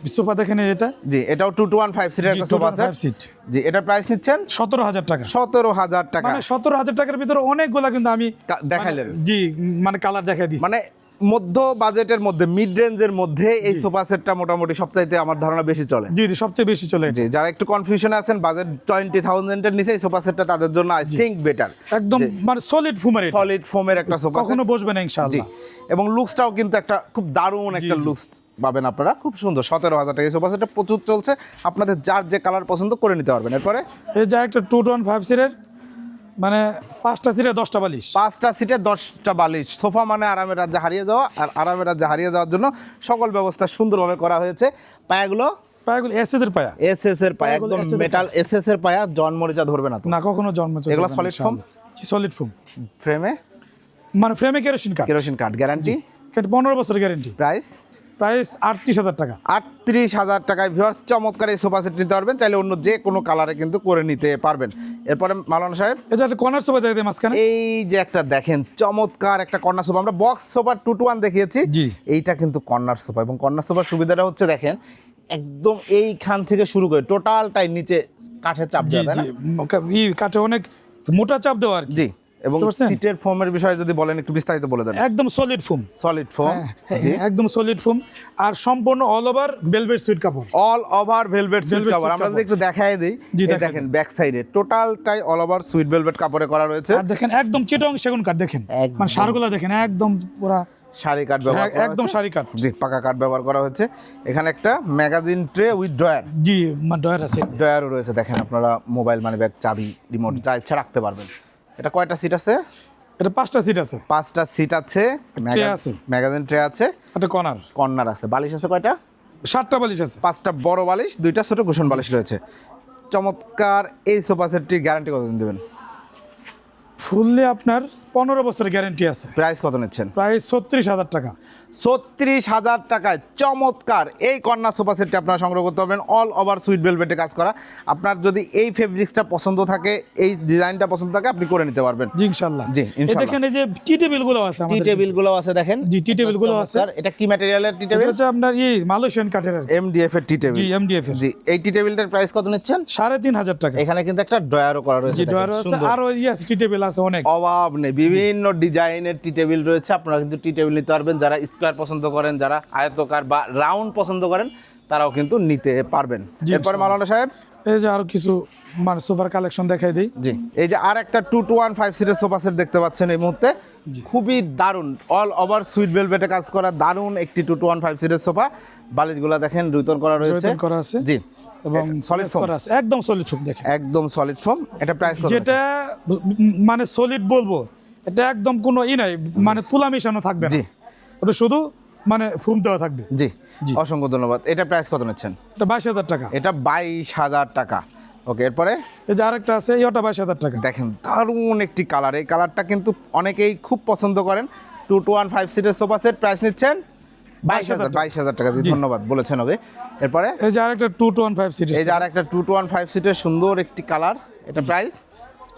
[SPEAKER 1] সোফা দেখেন এটা
[SPEAKER 2] জি এটাও টু টু ওয়ান ফাইভ সিটের একটা সোফা সেট
[SPEAKER 1] সিট
[SPEAKER 2] জি এটার প্রাইস নিচ্ছেন?
[SPEAKER 1] সতেরো হাজার টাকা।
[SPEAKER 2] সতেরো হাজার টাকা।
[SPEAKER 1] মানে সতেরো হাজার টাকার ভিতরে অনেকগুলা কিন্তু আমি
[SPEAKER 2] দেখাইলেন।
[SPEAKER 1] মানে- জি মানে কালার দেখাই দিচ্ছি
[SPEAKER 2] মানে মধ্য বাজেটের মধ্যে মিড রেঞ্জের মধ্যে এই সোফা সেটটা মোটামুটি সবচাইতে আমার ধারণা বেশি চলে।
[SPEAKER 1] জি জি সবচেয়ে বেশি চলে
[SPEAKER 2] জি যারা একটু কনফিউশনে আছেন বাজেট টোয়েন্টি থাউজেন্ডের নিচে এই সোফা সেটটা তাদের জন্য আই থিঙ্ক বেটার
[SPEAKER 1] একদম মানে সলিড ফুমার।
[SPEAKER 2] সলিড ফোমের একটা সোফা
[SPEAKER 1] কখনো বসবে না ইনশাআল্লাহ।
[SPEAKER 2] এবং লুকসটাও কিন্তু একটা খুব দারুণ একটা। লুকস পাবেন আপনারা। খুব সুন্দর সতেরো হাজার টাকা এই সোফা সেটটা প্রচুর চলছে। আপনাদের যার যে কালার পছন্দ করে নিতে পারবেন। এরপরে?
[SPEAKER 1] এই যে একটা টু ওয়ান ফাইভ সিটের মানে পাঁচটা সিটে দশটা বালিশ।
[SPEAKER 2] পাঁচটা সিটে দশটা বালিশ। সোফা মানে আরামের রাজ্যে হারিয়ে যাওয়া আর আরামের রাজ্যে হারিয়ে যাওয়ার জন্য সকল ব্যবস্থা সুন্দরভাবে করা হয়েছে। পায়াগুলো?
[SPEAKER 1] পায়াগুলো এসিদের পায়া।
[SPEAKER 2] এস এস এর পায়া একদম মেটাল এস এস এর পায়া। জন মরিচা ধরবে না
[SPEAKER 1] না কখনো জন্ম
[SPEAKER 2] এগুলো solid foam?
[SPEAKER 1] সলিড ফোম
[SPEAKER 2] ফ্রেমে
[SPEAKER 1] মানে ফ্রেমে কেরোসিন কাঠ
[SPEAKER 2] কেরোসিন কার্ড গ্যারান্টি
[SPEAKER 1] পনেরো বছর গ্যারেন্টি
[SPEAKER 2] প্রাইস
[SPEAKER 1] প্রাইস আটত্রিশ হাজার টাকা।
[SPEAKER 2] আটত্রিশ হাজার টাকায় ভিউয়ার্স চমৎকার এই সোফা সেট নিতে পারবেন। চাইলে অন্য যে কোনো কালারে কিন্তু করে নিতে পারবেন। এরপরে মালানা সাহেব?
[SPEAKER 1] যে একটা কর্নার সোফা দেখতে মাঝখানে।
[SPEAKER 2] এই যে একটা দেখেন চমৎকার একটা কর্নার সোফা আমরা box sofa two two one দেখিয়েছি।
[SPEAKER 1] জি।
[SPEAKER 2] এইটা কিন্তু কর্নার সোফা এবং কর্নার সোফার সুবিধাটা হচ্ছে দেখেন একদম এইখান থেকে শুরু করে টোটালটাই নিচে কাঠের চাপ দেওয়া
[SPEAKER 1] কাঠে অনেক মোটা চাপ দেওয়া আর
[SPEAKER 2] জি। এবং সিটের ফোমের বিষয়ে যদি বলেন একটু বিস্তারিত বলে দেন।
[SPEAKER 1] একদম সলিড ফোম
[SPEAKER 2] সলিড ফোম
[SPEAKER 1] একদম সলিড ফোম আর সম্পূর্ণ অল ওভার ভেলভেট সুইট কাপড়।
[SPEAKER 2] অল ওভার ভেলভেট সুইট কাপড়। আমরা যদি একটু দেখাই দিই দেখেন ব্যাক সাইডে টোটালটাই অল ওভার সুইট ভেলভেট কাপড়ে করা রয়েছে।
[SPEAKER 1] আর দেখেন একদম চিটং সেগুন কাঠ দেখেন। মানে সারগুলা দেখেন একদম পুরা
[SPEAKER 2] শাড়ি কাঠ ব্যবহার
[SPEAKER 1] একদম শাড়ি কাঠ।
[SPEAKER 2] জি পাকা কাঠ ব্যবহার করা হচ্ছে এখানে একটা ম্যাগাজিন ট্রে উইথ ড্রয়ার
[SPEAKER 1] জি মানে ডয়ার আছে।
[SPEAKER 2] ড্রয়ারও রয়েছে দেখেন আপনারা মোবাইল মানে ব্যাগ চাবি রিমোট যা ইচ্ছা রাখতে পারবেন। এটা কয়টা সিট আছে?
[SPEAKER 1] এটা পাঁচটা সিট আছে।
[SPEAKER 2] পাঁচটা সিট আছে। ম্যাগাজিন ট্রে আছে।
[SPEAKER 1] একটা কর্নার
[SPEAKER 2] কর্নার আছে। বালিশ আছে কয়টা?
[SPEAKER 1] সাতটা বালিশ আছে।
[SPEAKER 2] পাঁচটা বড় বালিশ দুইটা ছোট কুশন বালিশ রয়েছে। চমৎকার এই সোফা সেটটির গ্যারান্টি কতদিন দেবেন?
[SPEAKER 1] ফুললে আপনার পনেরো বছরের গ্যারেন্টি আছে।
[SPEAKER 2] প্রাইস কত নিচ্ছেন?
[SPEAKER 1] প্রায় ছত্রিশ হাজার টাকা।
[SPEAKER 2] ছত্রিশ হাজার টাকায় চমৎকার এই কন্যা সোফা সেটটি আপনারা সংগ্রহ করতে পারবেন অল ওভার সুইট ভেলভেটে কাজ করা। আপনার যদি এই ফেব্রিক্সটা পছন্দ থাকে এই ডিজাইনটা পছন্দ থাকে আপনি করে নিতে পারবেন।
[SPEAKER 1] জি ইনশাল্লাহ
[SPEAKER 2] জি।
[SPEAKER 1] দেখেন এই যে টি টেবিলগুলো আছে
[SPEAKER 2] টি টেবিলগুলো আছে দেখেন।
[SPEAKER 1] জি, tea table গুলো আছে।
[SPEAKER 2] চমৎকার। এটা কি ম্যাটেরিয়ালের টি
[SPEAKER 1] এটা
[SPEAKER 2] টেবিল
[SPEAKER 1] হচ্ছে আপনার ই মালয়েশিয়ান কাঠের।
[SPEAKER 2] এমডিএফ এর টি টেবিল
[SPEAKER 1] জি এমডিএফ এর।
[SPEAKER 2] জি এই টি টেবিলটার প্রাইস কত নিচ্ছেন?
[SPEAKER 1] সাড়ে তিন হাজার টাকা।
[SPEAKER 2] এখানে কিন্তু একটা ডয়ারও করা রয়েছে
[SPEAKER 1] জি
[SPEAKER 2] দেখেন,
[SPEAKER 1] ডয়ার আছে। আরও ই আছে টি টেবিল আছে অনেক।
[SPEAKER 2] অভাব নেই বিভিন্ন ডিজাইনের টি টেবিল রয়েছে আপনারা কিন্তু টি টেবিল নিতে পারবেন যারা স্কোয়ার পছন্দ করেন যারা আয়তকার বা রাউন্ড পছন্দ করেন তারাও কিন্তু নিতে পারবেন। এরপরে মালানা সাহেব?
[SPEAKER 1] এই যে আরও কিছু মানে সোফার কালেকশন দেখাই দিই।
[SPEAKER 2] জি এই যে আর একটা টু টু ওয়ান ফাইভ সিটের সোফা সেট দেখতে পাচ্ছেন এই মুহূর্তে। খুবই দারুণ অল ওভার সুইট ভেলভেটে কাজ করা দারুণ একটি টু টু ওয়ান ফাইভ সিটের সোফা। বালিশগুলো দেখেন রুইতন করা রয়েছে।
[SPEAKER 1] করা আছে।
[SPEAKER 2] জি
[SPEAKER 1] এবং
[SPEAKER 2] সলিড ফোম
[SPEAKER 1] আছে। একদম সলিড ফোম দেখেন।
[SPEAKER 2] একদম সলিড ফোম এটা প্রাইস কত
[SPEAKER 1] যেটা মানে সলিড বলব এটা একদম কোনো ই নাই মানে তুলা মিশানো থাকবে না।
[SPEAKER 2] জি।
[SPEAKER 1] ওটা শুধু মানে ফুম দেওয়া থাকবে?
[SPEAKER 2] জি
[SPEAKER 1] জি।
[SPEAKER 2] অসংখ্য ধন্যবাদ। এটা প্রাইস কত নিচ্ছেন?
[SPEAKER 1] এটা বাইশ হাজার টাকা।
[SPEAKER 2] এটা বাইশ হাজার টাকা। ওকে এরপরে?
[SPEAKER 1] এই যে আরেকটা আছে এই ওটা বাইশ হাজার টাকা।
[SPEAKER 2] দেখেন দারুণ একটি কালার এই কালারটা কিন্তু অনেকেই খুব পছন্দ করেন। টু টু ওয়ান ফাইভ সিটের সোফা সেট প্রাইস নিচ্ছেন বাইশ হাজার বাইশ হাজার টাকা। জি। ধন্যবাদ বলেছেন ওকে এরপরে?
[SPEAKER 1] এই যে আরেকটা two two one five series
[SPEAKER 2] এই যে আর একটা টু টু ওয়ান ফাইভ সিটের সুন্দর একটি কালার এটা প্রাইস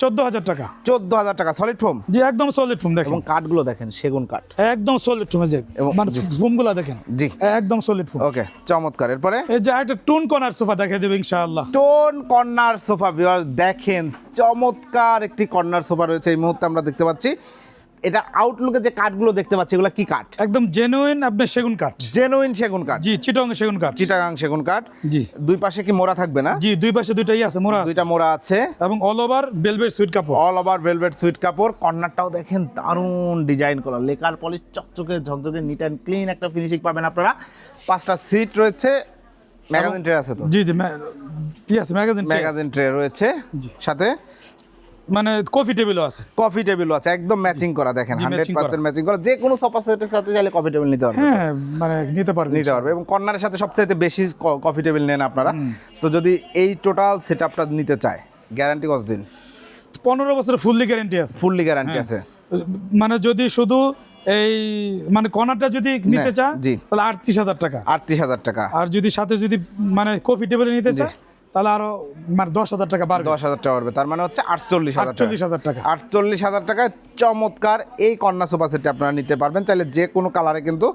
[SPEAKER 1] চোদ্দ হাজার টাকা।
[SPEAKER 2] চোদ্দ হাজার টাকা সলিড ফোম
[SPEAKER 1] জি একদম সলিড ফোম দেখেন।
[SPEAKER 2] এবং কাঠগুলো দেখেন সেগুন কাঠ।
[SPEAKER 1] একদম সলিড ফোম যে মানে ফোমগুলো দেখেন।
[SPEAKER 2] জি।
[SPEAKER 1] একদম সলিড ফোম
[SPEAKER 2] ওকে চমৎকার। এরপরে?
[SPEAKER 1] এই যে একটা টুন কর্নার সোফা দেখাই দেবে ইনশাআল্লাহ।
[SPEAKER 2] টোন কর্নার সোফা ভিউয়ার দেখেন চমৎকার একটি কর্নার সোফা রয়েছে। এই মুহূর্তে আমরা দেখতে পাচ্ছি এটা আউটলুকে যে কাঠগুলো দেখতে পাচ্ছি এগুলো কি কাঠ?
[SPEAKER 1] একদম জেনুইন আপনার সেগুন কাঠ।
[SPEAKER 2] জেনুইন সেগুন কাঠ।
[SPEAKER 1] জি চিটং সেগুন কাঠ।
[SPEAKER 2] চিটাগাং সেগুন কাঠ।
[SPEAKER 1] জি।
[SPEAKER 2] দুই পাশে কি মোড়া থাকবে না?
[SPEAKER 1] জি দুই পাশে দুইটাই আছে মোড়া আছে।
[SPEAKER 2] দুইটা মোড়া আছে।
[SPEAKER 1] এবং অল ওভার বেলভেট সুইট কাপড়।
[SPEAKER 2] অল ওভার ভেলভেট সুইট কাপড়। কর্নারটাও দেখেন দারুণ ডিজাইন করা। লেকার পলিশ চকচকে ঝকঝকে নিট অ্যান্ড ক্লিন একটা ফিনিশিং পাবেন আপনারা। পাঁচটা সিট রয়েছে। ম্যাগাজিন ট্রে আছে তো?
[SPEAKER 1] জি জি ম্যাগাজিন
[SPEAKER 2] ম্যাগাজিন ট্রে রয়েছে।
[SPEAKER 1] জি।
[SPEAKER 2] সাথে
[SPEAKER 1] মানে কফি টেবিলও আছে।
[SPEAKER 2] কফি টেবিলও আছে একদম ম্যাচিং করা দেখেন হান্ড্রেড পার্সেন্ট ম্যাচিং করা। যে কোনো সোফা সেটের সাথে চাইলে কফি টেবিল নিতে পারবেন
[SPEAKER 1] হ্যাঁ মানে নিতে পারবে।
[SPEAKER 2] নিতে পারবে এবং কর্নারের সাথে সবচাইতে বেশি কফি টেবিল নেন আপনারা। তো যদি এই টোটাল সেট আপটা নিতে চায় গ্যারান্টি কতদিন?
[SPEAKER 1] পনেরো বছর ফুললি গ্যারেন্টি আছে।
[SPEAKER 2] ফুললি গ্যারান্টি
[SPEAKER 1] হ্যাঁ।
[SPEAKER 2] আছে।
[SPEAKER 1] মানে যদি শুধু এই মানে কর্নারটা যদি নিতে
[SPEAKER 2] না,
[SPEAKER 1] চা তাহলে আটত্রিশ হাজার টাকা।
[SPEAKER 2] আটত্রিশ হাজার টাকা।
[SPEAKER 1] আর যদি সাথে যদি মানে কফি টেবিলে নিতে চা তাহলে আরও মানে দশ হাজার টাকা বাড়বে।
[SPEAKER 2] দশ হাজার টাকা পড়বে তার মানে হচ্ছে আটচল্লিশ হাজার টাকা।
[SPEAKER 1] আটচল্লিশ হাজার টাকা।
[SPEAKER 2] আটচল্লিশ হাজার টাকায় চমৎকার এই কন্যা সোফা সেটটি আপনারা নিতে পারবেন। চাইলে যে কোনো কালারে কিন্তু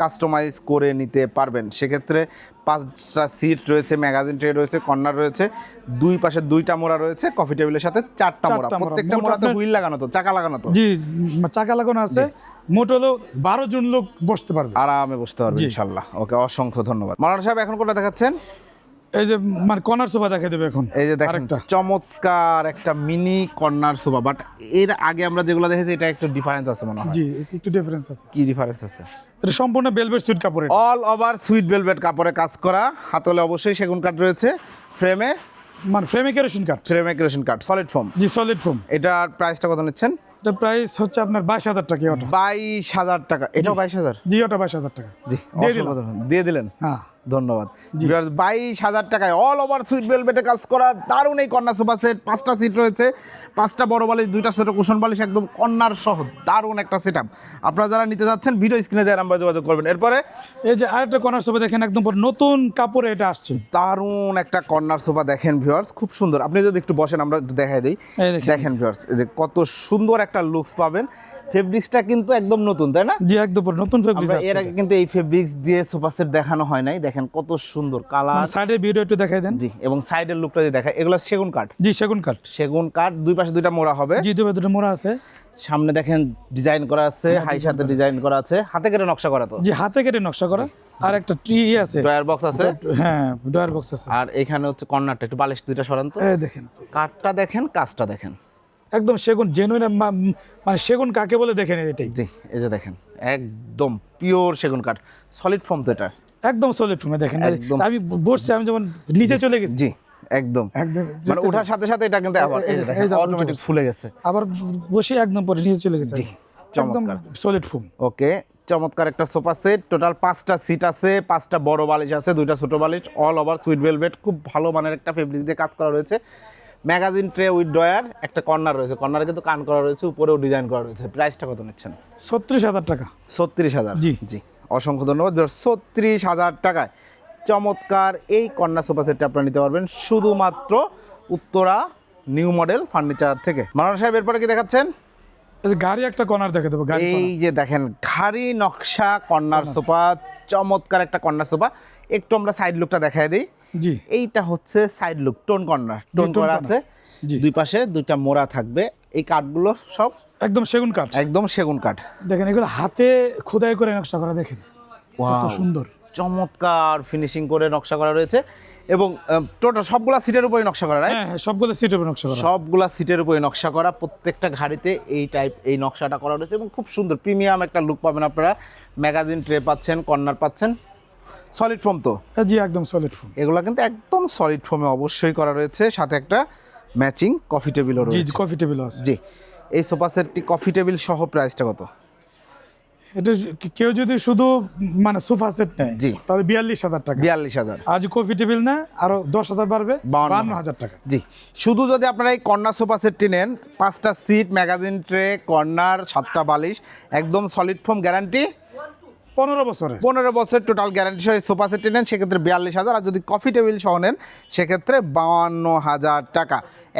[SPEAKER 2] কাস্টমাইজ করে নিতে পারবেন। সেক্ষেত্রে পাঁচটা সিট রয়েছে ম্যাগাজিন ট্রে রয়েছে কর্নার রয়েছে দুই পাশে দুইটা মোড়া রয়েছে কফি টেবিলের সাথে চারটা মোড়া। প্রত্যেকটা মোড়াতে হুইল লাগানো তো চাকা লাগানো তো?
[SPEAKER 1] জি চাকা লাগানো আছে। মোট হলো বারো জন লোক বসতে পারবে।
[SPEAKER 2] আরামে বসতে পারবে ইনশাল্লাহ। ওকে অসংখ্য ধন্যবাদ। মালানা সাহেব এখন কোনটা দেখাচ্ছেন?
[SPEAKER 1] এই যে মানে কর্নার সোফা দেখে দেবে এখন।
[SPEAKER 2] এই যে দেখেন চমৎকার একটা মিনি কর্নার সোফা বাট এর আগে আমরা যেগুলো দেখেছি এটা একটু ডিফারেন্স আছে মনে হয়।
[SPEAKER 1] জি একটু ডিফারেন্স আছে।
[SPEAKER 2] কি ডিফারেন্স আছে?
[SPEAKER 1] এটা সম্পূর্ণ বেলভেট সুইট কাপড়ের।
[SPEAKER 2] অল ওভার সুইট ভেলভেট কাপড়ে কাজ করা হাতলে অবশ্যই সেগুন কাঠ রয়েছে। ফ্রেমে
[SPEAKER 1] মানে ফ্রেমে কেরোসিন কাঠ
[SPEAKER 2] ফ্রেমে কেরোসিন কাঠ সলিড ফোম
[SPEAKER 1] জি সলিড ফোম
[SPEAKER 2] এটার প্রাইসটা কত নিচ্ছেন?
[SPEAKER 1] এটা প্রাইস হচ্ছে আপনার বাইশ হাজার টাকা ওটা
[SPEAKER 2] বাইশ হাজার টাকা। এটাও বাইশ হাজার?
[SPEAKER 1] জি ওটা বাইশ হাজার টাকা।
[SPEAKER 2] জি
[SPEAKER 1] দিয়ে।
[SPEAKER 2] ধন্যবাদ। দিয়ে দিলেন?
[SPEAKER 1] হ্যাঁ।
[SPEAKER 2] ধন্যবাদ। বাইশ হাজার টাকায় অল ওভার সুইট ভেলভেটে কাজ করা দারুণ এই কন্যা সোফা সেট। পাঁচটা সিট রয়েছে পাঁচটা বড় বালিশ দুইটা ছোট কুশন বালিশ একদম কন্যার সহ দারুণ একটা সেট আপ আপনারা যারা নিতে যাচ্ছেন ভিডিও স্ক্রিনে দেওয়ার নাম্বার যোগাযোগ করবেন। এরপরে?
[SPEAKER 1] এই যে আরেকটা কর্নার সোফা দেখেন একদম নতুন কাপড়ে এটা আসছে।
[SPEAKER 2] দারুণ একটা কর্নার সোফা দেখেন ভিউয়ার্স খুব সুন্দর। আপনি যদি একটু বসেন আমরা দেখাই দিই।
[SPEAKER 1] দেখেন।
[SPEAKER 2] দেখেন ভিউয়ার্স এই যে কত সুন্দর একটা লুকস পাবেন। ফেব্রিক্সটা কিন্তু একদম নতুন তাই না?
[SPEAKER 1] জি একদম নতুন ফেব্রিক
[SPEAKER 2] আমরা এর আগে কিন্তু এই ফেব্রিক্স দিয়ে সোফা সেট দেখানো হয় নাই। দেখেন কত সুন্দর কালার
[SPEAKER 1] সাইডে ভিডিও একটু দেখাই দেন।
[SPEAKER 2] জি এবং সাইডের লুকটা যদি দেখায় এগুলো সেগুন কাঠ।
[SPEAKER 1] জি সেগুন কাঠ।
[SPEAKER 2] সেগুন কাঠ দুই পাশে দুইটা মোড়া হবে।
[SPEAKER 1] জি দুটো দুটো মোড়া আছে।
[SPEAKER 2] সামনে দেখেন ডিজাইন করা আছে
[SPEAKER 1] হ্যাঁ,
[SPEAKER 2] হাই সাথে ডিজাইন করা আছে। হাতে কেটে নকশা করা তো।
[SPEAKER 1] জি হাতে কেটে নকশা করা। আর একটা ট্রি আছে।
[SPEAKER 2] ডয়ার বক্স আছে?
[SPEAKER 1] হ্যাঁ ডয়ার বক্স আছে।
[SPEAKER 2] আর এখানে হচ্ছে কর্নারটা একটু বালিশ দুইটা সরান তো।
[SPEAKER 1] দেখেন।
[SPEAKER 2] কাঠটা দেখেন কাজটা দেখেন।
[SPEAKER 1] একদম সেগুন জেনুইন মানে সেগুন কাকে বলে দেখেন এটাই।
[SPEAKER 2] জি এই যে দেখেন একদম পিওর সেগুন কাঠ সলিড ফর্ম তো এটা।
[SPEAKER 1] একদম সলিড ফোমে দেখেন আমি বসছি আমি যেমন নিচে চলে গেছি।
[SPEAKER 2] জি একদম।
[SPEAKER 1] একদম
[SPEAKER 2] মানে ওঠার সাথে সাথে এটা কিন্তু আবার অটোমেটিক ফুলে গেছে।
[SPEAKER 1] আবার বসে একদম পরে নিচে চলে গেছে।
[SPEAKER 2] জি, চমৎকার।
[SPEAKER 1] সলিড ফোম
[SPEAKER 2] ওকে চমৎকার একটা সোফা সেট টোটাল পাঁচটা সিট আছে পাঁচটা বড় বালিশ আছে দুইটা ছোট বালিশ অল ওভার সুইট ভেলভেট খুব ভালো মানের একটা ফেব্রিক দিয়ে কাজ করা রয়েছে। ম্যাগাজিন ট্রে উইথ ডয়ার একটা কর্নার রয়েছে। কর্নারে কিন্তু কান করা রয়েছে উপরেও ডিজাইন করা রয়েছে। প্রাইসটা কত নিচ্ছেন?
[SPEAKER 1] ছত্রিশ হাজার টাকা।
[SPEAKER 2] ছত্রিশ হাজার?
[SPEAKER 1] জি।
[SPEAKER 2] জি। অসংখ্য ধন্যবাদ। ছত্রিশ হাজার টাকায় চমৎকার এই কন্যা সোফা সেটটা আপনারা নিতে পারবেন শুধুমাত্র উত্তরা নিউ মডেল ফার্নিচার থেকে। মানানা সাহেব এরপরে কি দেখাচ্ছেন?
[SPEAKER 1] গাড়ি একটা কর্নার দেখে দেবো
[SPEAKER 2] এই যে দেখেন ঘাড়ি নকশা কর্নার সোফা চমৎকার একটা কর্নার সোফা। একটু আমরা সাইড লুকটা দেখাই দিই।
[SPEAKER 1] জি।
[SPEAKER 2] এইটা হচ্ছে side look tone corner tone করা আছে। দুই পাশে দুইটা মোড়া থাকবে। এই কাঠগুলো সব
[SPEAKER 1] একদম সেগুন কাঠ।
[SPEAKER 2] একদম সেগুন কাঠ।
[SPEAKER 1] দেখেন এগুলো হাতে খোদাই করে নকশা করা দেখেন। কত সুন্দর।
[SPEAKER 2] চমৎকার ফিনিশিং করে নকশা করা রয়েছে এবং টোটাল সবগুলা সিটের উপরে নকশা করা right?
[SPEAKER 1] হ্যাঁ হ্যাঁ সবগুলো সিটের উপরে নকশা করা
[SPEAKER 2] সবগুলা সিটের উপরে নকশা করা প্রত্যেকটা ঘাড়িতে এই টাইপ এই নকশাটা করা রয়েছে এবং খুব সুন্দর প্রিমিয়াম একটা লুক পাবেন আপনারা। ম্যাগাজিন ট্রে পাচ্ছেন কর্নার পাচ্ছেন। সলিড ফোম তো?
[SPEAKER 1] জি একদম সলিড ফোন
[SPEAKER 2] এগুলো কিন্তু একদম সলিড ফোমে অবশ্যই করা রয়েছে। সাথে একটা ম্যাচিং কফি টেবিলও
[SPEAKER 1] জি
[SPEAKER 2] রয়েছে।
[SPEAKER 1] কফি টেবিল আছে।
[SPEAKER 2] জি এই সোফা সেটটি কফি টেবিল সহ প্রাইসটা কত?
[SPEAKER 1] এটা কেউ যদি শুধু মানে সোফা সেট নেয়
[SPEAKER 2] জি।
[SPEAKER 1] তাহলে বিয়াল্লিশ হাজার টাকা।
[SPEAKER 2] বিয়াল্লিশ হাজার।
[SPEAKER 1] আর যদি কফি টেবিল নেয় আরও দশ হাজার বাড়বে
[SPEAKER 2] বাউন্ন
[SPEAKER 1] হাজার। টাকা।
[SPEAKER 2] জি শুধু যদি আপনারা এই কর্নার সোফা সেটটি নেন পাঁচটা সিট ম্যাগাজিন ট্রে কর্নার সাতটা বালিশ একদম সলিড ফোম গ্যারান্টি
[SPEAKER 1] পনেরো বছরে
[SPEAKER 2] পনেরো বছর টোটাল গ্যারান্টি সহ সোফা সেটটি নেন সেক্ষেত্রে বিয়াল্লিশ হাজার। আর যদি কফি টেবিল সহ নেন সেক্ষেত্রে বাউান্ন হাজার টাকা।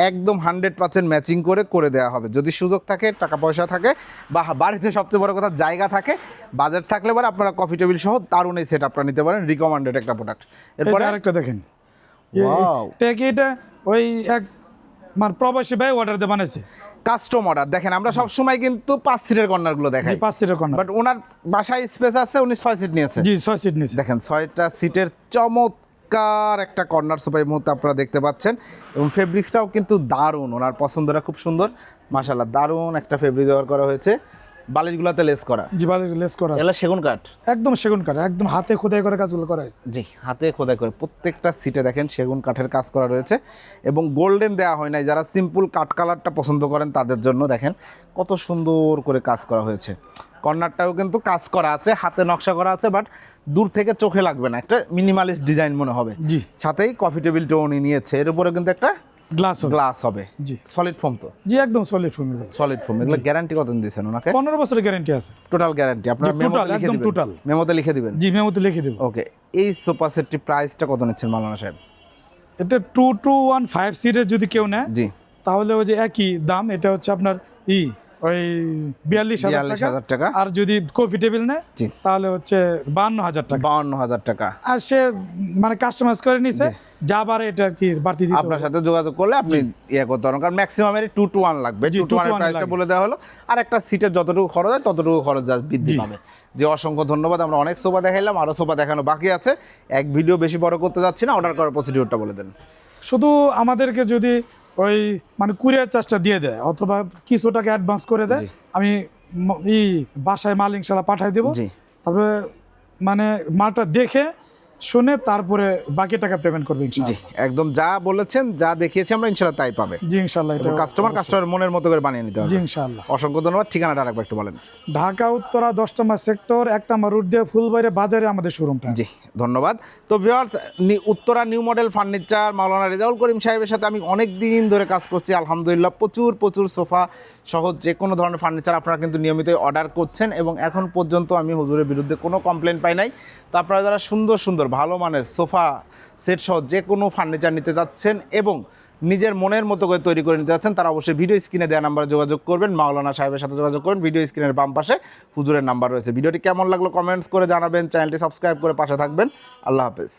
[SPEAKER 2] একদম হান্ড্রেড পার্সেন্ট ম্যাচিং করে করে দেওয়া হবে। যদি সুযোগ থাকে টাকা পয়সা থাকে বা বাড়িতে সবচেয়ে বড় কথা জায়গা থাকে বাজেট থাকলে পরে আপনারা কফি টেবিল সহ দারুণ এই সেট আপনারা নিতে পারেন রিকমান্ডেড একটা প্রোডাক্ট
[SPEAKER 1] এরপরে? আরেকটা দেখেন।
[SPEAKER 2] Wow.
[SPEAKER 1] এটা কি এটা ওই এক মানে প্রবাসী ভাই অর্ডার দিয়ে বানাইছে।
[SPEAKER 2] কাস্টম অর্ডার দেখেন আমরা সবসময় কিন্তু পাঁচ সিটের কর্নারগুলো দেখাই।
[SPEAKER 1] পাঁচ সিটের কর্নার।
[SPEAKER 2] বাট ওনার বাসায় স্পেস আছে উনি ছয় সিট নিয়েছে।
[SPEAKER 1] জি ছয় সিট নিয়েছে।
[SPEAKER 2] দেখেন ছয়টা সিটের চমৎকার একটা কর্নার সোফা এই মুহূর্তে আপনারা দেখতে পাচ্ছেন। এবং ফেব্রিক্সটাও কিন্তু দারুণ ওনার পছন্দটা খুব সুন্দর। মাসাল্লাহ দারুণ একটা ফেব্রিক ব্যবহার করা হয়েছে। বালিশগুলোতে লেস করা।
[SPEAKER 1] জি বালিশ লেস করা।
[SPEAKER 2] এগুলো সেগুন কাঠ?
[SPEAKER 1] একদম সেগুন কাঠ একদম হাতে খোদাই করে কাজগুলো করা হয়েছে।
[SPEAKER 2] জি হাতে খোদাই করে। প্রত্যেকটা সিটে দেখেন সেগুন কাঠের কাজ করা রয়েছে এবং গোল্ডেন দেওয়া হয় নাই। যারা সিম্পল কাঠ কালারটা পছন্দ করেন তাদের জন্য দেখেন কত সুন্দর করে কাজ করা হয়েছে। কর্নারটাও কিন্তু কাজ করা আছে হাতে নকশা করা আছে বাট দূর থেকে চোখে লাগবে না। একটা মিনিমালিস্ট ডিজাইন মনে হবে।
[SPEAKER 1] জি।
[SPEAKER 2] সাথেই কফি টেবিলটাও উনি নিয়েছে। এর উপরে কিন্তু একটা
[SPEAKER 1] গ্লাস
[SPEAKER 2] গ্লাস হবে।
[SPEAKER 1] জি।
[SPEAKER 2] সলিড ফোম তো?
[SPEAKER 1] জি একদম সলিড ফোম
[SPEAKER 2] সলিড ফোম এগুলো গ্যারান্টি কত দিয়েছেন ওনাকে?
[SPEAKER 1] পনেরো বছরের গ্যারান্টি আছে।
[SPEAKER 2] টোটাল গ্যারান্টি আপনার টোটাল
[SPEAKER 1] একদম total।
[SPEAKER 2] মেমোতে লিখে দিবেন?
[SPEAKER 1] জি মেমোতে লিখে দেবো।
[SPEAKER 2] ওকে এই সোফা সেটটি প্রাইসটা কত নিচ্ছেন মালানা সাহেব?
[SPEAKER 1] এটা টু টু ওয়ান ফাইভ সিটের যদি কেউ নেয়
[SPEAKER 2] জি।
[SPEAKER 1] তাহলে ওই যে একই দাম এটা হচ্ছে আপনার ই ওই বিয়াল্লিশ হাজার
[SPEAKER 2] টাকা।
[SPEAKER 1] আর যদি কফি টেবিল নেয় তাহলে হচ্ছে বান্ন হাজার টাকা।
[SPEAKER 2] বাউন্ন হাজার টাকা।
[SPEAKER 1] আর সে মানে কাস্টমাইজ করে নিছে যা বারে এটা আর কি বাড়তি
[SPEAKER 2] আপনার সাথে যোগাযোগ করলে আপনি ইয়ে করতে পারেন কারণ ম্যাক্সিমাম এর টু টু ওয়ান লাগবে। টু টু
[SPEAKER 1] 2 to
[SPEAKER 2] ওয়ানের
[SPEAKER 1] 1
[SPEAKER 2] প্রাইসটা বলে দেওয়া হলো। আর একটা সিটের যতটুকু খরচ হয় ততটুকু খরচ বৃদ্ধি। পাবে। যে অসংখ্য ধন্যবাদ আমরা অনেক সোফা দেখাইলাম আরও সোফা দেখানো বাকি আছে। এক ভিডিও বেশি বড় করতে যাচ্ছি না অর্ডার করার প্রসিডিউরটা বলে দেন।
[SPEAKER 1] শুধু আমাদেরকে যদি ওই মানে কুরিয়ার চার্জটা দিয়ে দেয় অথবা কিছু টাকা অ্যাডভান্স করে দেয় আমি ই বাসায় মাল ইনশাল্লাহ পাঠাই দেবো। তারপরে মানে মালটা দেখে শুনে তারপরে বাকি টাকা পেমেন্ট করবে
[SPEAKER 2] জি একদম যা বলেছেন যা দেখিয়েছি আমরা ইনশাল্লাহ তাই পাবে।
[SPEAKER 1] জি ইনশাল্লাহ এটা
[SPEAKER 2] কাস্টমার কাস্টমার মনের মতো করে বানিয়ে নিতে হবে
[SPEAKER 1] জি
[SPEAKER 2] হবে
[SPEAKER 1] ইনশাল্লাহ
[SPEAKER 2] অসংখ্য ধন্যবাদ। ঠিকানাটা আরেকবার একটু বলেন।
[SPEAKER 1] ঢাকা উত্তরা দশ নম্বর সেক্টর এক নম্বর রুট দিয়ে ফুলবাড়ি বাজারে আমাদের শোরুমটা
[SPEAKER 2] জি ধন্যবাদ। তো viewers Uttara new model furniture Maulana Rezaul Karim সাহেবের সাথে আমি অনেক দিন ধরে কাজ করছি আলহামদুলিল্লাহ প্রচুর প্রচুর সোফা সহ যে কোনো ধরনের ফার্নিচার আপনারা কিন্তু নিয়মিত অর্ডার করছেন এবং এখন পর্যন্ত আমি হুজুরের বিরুদ্ধে কোনো কমপ্লেন পাই নাই। তো আপনারা যারা সুন্দর সুন্দর, ভালো মানের সোফা সেট সহ যে কোনো ফার্নিচার নিতে যাচ্ছেন এবং নিজের মনের মতো করে তৈরি করে নিতে যাচ্ছেন, তারা অবশ্যই ভিডিও স্ক্রিনে দেওয়া নাম্বারে যোগাযোগ করবেন। মাওলানা সাহেবের সাথে যোগাযোগ করবেন ভিডিও স্ক্রিনের বাম পাশে হুজুরের নাম্বার রয়েছে। ভিডিওটি কেমন লাগল কমেন্টস করে জানাবেন। চ্যানেলটি সাবস্ক্রাইব করে পাশে থাকবেন। আল্লাহ হাফেজ।